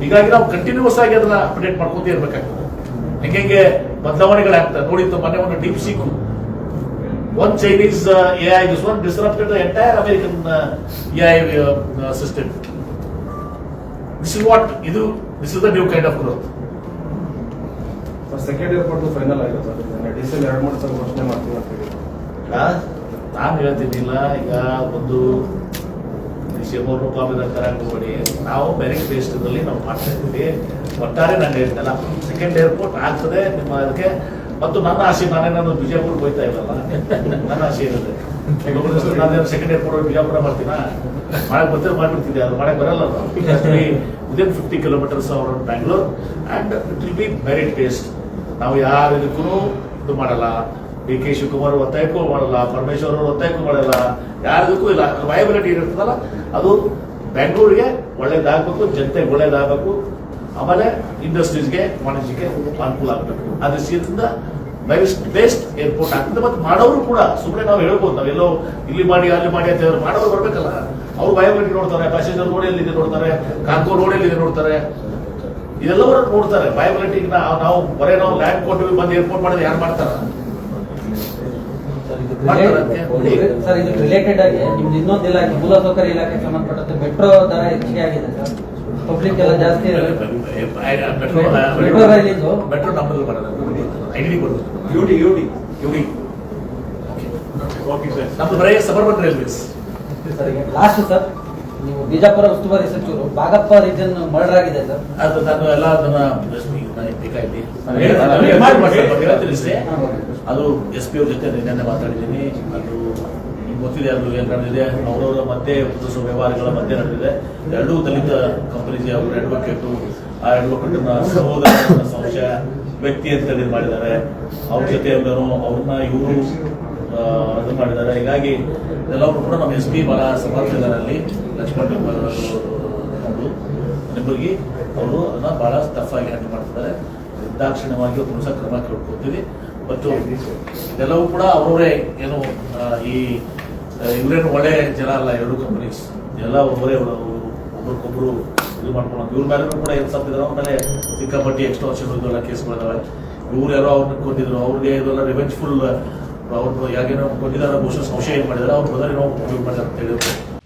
ಹೀಗಾಗಿ ನಾವು ಕಂಟಿನ್ಯೂಸ್ ಆಗಿ ಅದನ್ನ ಅಪ್ಡೇಟ್ ಮಾಡ್ಕೊತ ಇರ್ಬೇಕಾಗ್ತದೆ. ಹೆಂಗೆ ಬದಲಾವಣೆಗಳಾಗ್ತದೆ ನೋಡಿತ್ತು ಮೊನ್ನೆ ಒಂದು DeepSeek one Chinese A I this one disrupted entire American A I system this is what ಇದು this is the new kind of growth second airport final ಆಗಿದೆ ಡಿಸೆಲ್ ಎರಡು ಮೂರು ಸಲ ಘೋಷಣೆ ಮಾಡ್ತೀವಿ ನಾನು ಹೇಳ್ತಿದ್ದಿಲ್ಲ ಈಗ ಒಂದು ಶಿವಮೊಗ್ಗ ರೂಪಾಯಿ ತರಕ್ಕೆ ಹೋಗ್ಬೇಡಿ ನಾವು ಮೆರಿಟ್ ಬೇಸ್ಡ್ದಲ್ಲಿ ನಾವು ಮಾಡ್ತಾ ಇದ್ದೀವಿ ಒಟ್ಟಾರೆ ನಾನು ಹೇಳ್ತಲ್ಲ ಸೆಕೆಂಡ್ ಏರ್ಪೋರ್ಟ್ ಆಗ್ತದೆ, ನಿಮ್ಮ ಅದಕ್ಕೆ ಮತ್ತು ನನ್ನ ಆಸೆ, ನಾನೇ ನಾನು ಬಿಜಾಪುರಕ್ಕೆ ಹೋಯ್ತಾ ಇಲ್ಲಲ್ಲ ನನ್ನ ಆಸೆ ಇರುತ್ತೆ. ನಾನು ಸೆಕೆಂಡ್ ಏರ್ಪೋರ್ಟ್ ಬಿಜಾಪುರ ಮಾಡ್ತೀನ? ಮಾಡಕ್ಕೆ ಬರ್ತೀವಿ ಮಾಡಿಬಿಡ್ತಿದ್ದೆ, ಅದು ಮಾಡಕ್ಕೆ ಬರಲ್ಲ within fifty kilometres our Bangalore and it will be merit based ನಾವು ಯಾರು ಇದಕ್ಕೂ ಇದು ಮಾಡಲ್ಲ. ಡಿ ಕೆ ಶಿವಕುಮಾರ್ ಒತ್ತಾಯಕ್ಕೂ ಮಾಡಲ್ಲ, ಪರಮೇಶ್ವರ್ ಅವರು ಒತ್ತಾಯಕ್ಕೂ ಮಾಡಲ್ಲ. ಯಾರಿಗೂ ಇಲ್ಲ. ವಯಬಿಲಿಟಿ ಇರ್ತದಲ್ಲ ಅದು ಬೆಂಗಳೂರಿಗೆ ಒಳ್ಳೇದಾಗಬೇಕು, ಜನತೆಗೆ ಒಳ್ಳೇದಾಗಬೇಕು. ಆಮೇಲೆ ಇಂಡಸ್ಟ್ರೀಸ್ಗೆ, ವಾಣಿಜ್ಯಕ್ಕೆ ಅನುಕೂಲ ಆಗಬೇಕು. ಅದ್ರ ಸೀರಿಂದ ಬೆಸ್ಟ್ ಬೆಸ್ಟ್ ಏರ್ಪೋರ್ಟ್ ಆಗ್ತದೆ. ಮತ್ತು ಮಾಡೋರು ಕೂಡ ಸುಮ್ಮನೆ ನಾವು ಹೇಳ್ಬೋದು ನಾವೆಲ್ಲೋ ಇಲ್ಲಿ ಮಾಡಿ, ಅಲ್ಲಿ ಮಾಡಿ ಅಂತ ಹೇಳಿದ್ರೆ ಮಾಡೋರು ಬರ್ಬೇಕಲ್ಲ. ಅವ್ರು ವಯಬಿಲಿಟಿ ನೋಡ್ತಾರೆ ಪ್ಯಾಸೆಂಜರ್ ರೋಡ್ ಎಲ್ಲಿದೆ ನೋಡ್ತಾರೆ ಕಾಂಕೋ ರೋಡ್ ಎಲ್ಲಿದೆ ನೋಡ್ತಾರೆ. ಇದೆಲ್ಲವರು ನೋಡ್ತಾರೆ. ವಯಬಿಲಿಟಿ ನಾವು ಬರೇ ನಾವು ಲ್ಯಾಂಡ್ ಕೊಟ್ಟು ಬಂದು ಏರ್ಪೋರ್ಟ್ ಮಾಡಿದ್ರೆ ಯಾರು ಮಾಡ್ತಾರ? ಸರ್ ಇದು ರಿಲೇಟೆಡ್ ಆಗಿ ನಿಮ್ದು ಇನ್ನೊಂದು ಇಲಾಖೆ ಮೂಲಸೌಕರ್ಯ ಇಲಾಖೆಗೆ ಸಂಬಂಧಪಟ್ಟಂತೆ ಮೆಟ್ರೋ ದರ ಹೆಚ್ಚಿಗೆ ಆಗಿದೆ ಸರ್. ಪಬ್ಲಿಕ್ ಎಲ್ಲ ಜಾಸ್ತಿ ಮೆಟ್ರೋ ರೈಲ್ ಇದು ಮೆಟ್ರೋ ನಮ್ಮಲ್ಲಿ ಬರೋದು. U D U UD UD UD okay sir ನಮ್ದು ಬರೀ suburban railways. Sir last sir. ನೀವು ಬಿಜಾಪುರ ಉಸ್ತುವಾರಿ ಸಚಿವರು ಭಾಗಪ್ಪ ರೀಜನ್ ಮರ್ಡರ್ ಆಗಿದೆ ಸರ್. ಅದು ನಾನು ಎಲ್ಲ ಅದನ್ನ ಅಷ್ಟೇ. ಅದು ಎಸ್ ಪಿ ಅವ್ರ ಜೊತೆ ನಿನ್ನೆ ಮಾತಾಡಿದ್ದೀನಿ. ಅದು ಗೊತ್ತಿದೆ ಅದು ಏನು ನಡೆದಿದೆ. ಅವರವರ ಮಧ್ಯೆ ಒಂದಷ್ಟು ವ್ಯವಹಾರಗಳ ಮಧ್ಯೆ ನಡೆದಿದೆ. ಎರಡೂ ದಲಿತ ಕಂಪನೀಸ್ ಅವರು ಅಡ್ವೊಕೇಟು ಆ ಅಡ್ವೊಕೇಟ್ ಸಹೋದರ ಸಂಶಯ ವ್ಯಕ್ತಿ ಅಂತ ಮಾಡಿದ್ದಾರೆ. ಅವ್ರ ಜೊತೆ ಅವ್ರನ್ನ ಇವರು ಇದು ಮಾಡಿದ್ದಾರೆ. ಹೀಗಾಗಿ ಎಲ್ಲರೂ ಕೂಡ ನಮ್ಮ ಎಸ್ ಪಿ ಬಹಳ ಸಮರ್ಥದಲ್ಲಿ ಲಕ್ಷ್ಮಣ್ ಅವರು ನಿಮಗೆ ಅವರು ಅದನ್ನ ಬಹಳ ಟಫ್ ಆಗಿ ಹ್ಯಾಂಡಲ್ ಮಾಡ್ತಿದ್ದಾರೆ. ನಿರ್ದಾಕ್ಷಿಣ್ಯವಾಗಿ ಒಂದು ಸಹ ಕ್ರಮ ಕೇಳ್ಕೊತೀವಿ ಮತ್ತು ಇದೆಲ್ಲವೂ ಕೂಡ ಅವರವರೇ ಏನು ಈ ಇವರೇನು ಒಳ್ಳೆ ಜನ ಅಲ್ಲ, ಎರಡು ಕಂಪನೀಸ್ ಎಲ್ಲ ಒಬ್ಬರೇ ಒಬ್ರಿಗೊಬ್ರು ಇದು ಮಾಡ್ಕೊಂಡು ಇವ್ರ ಮೇಲೆ ಕೂಡ ಏನು ಸತ್ತಿದ್ರು ಆಮೇಲೆ ಮೇಲೆ ಸಿಕ್ಕಾಪಟ್ಟಿ ಎಕ್ಸ್ಟ್ರಾಕ್ಷನ್ ವರ್ಷ ಕೇಸ್ಗಳಿದಾವೆ. ಇವ್ರು ಯಾರೋ ಅವ್ರನ್ನ ಕೊಟ್ಟಿದ್ರು ಅವ್ರಿಗೆ ಇದೆಲ್ಲ ರಿವೆಂಜ್ಫುಲ್ ಅವ್ರು ಯಾಕೆ ಕೊಟ್ಟಿದ್ದಾರೆ ಬಹುಶಃ ಸಂಶಯ ಏನು ಮಾಡಿದ್ದಾರೆ ಅವ್ರ ಬದಲು ಏನೋ ಮಾಡಿದ್ದಾರೆ ಅಂತ ಹೇಳಿದ್ರು.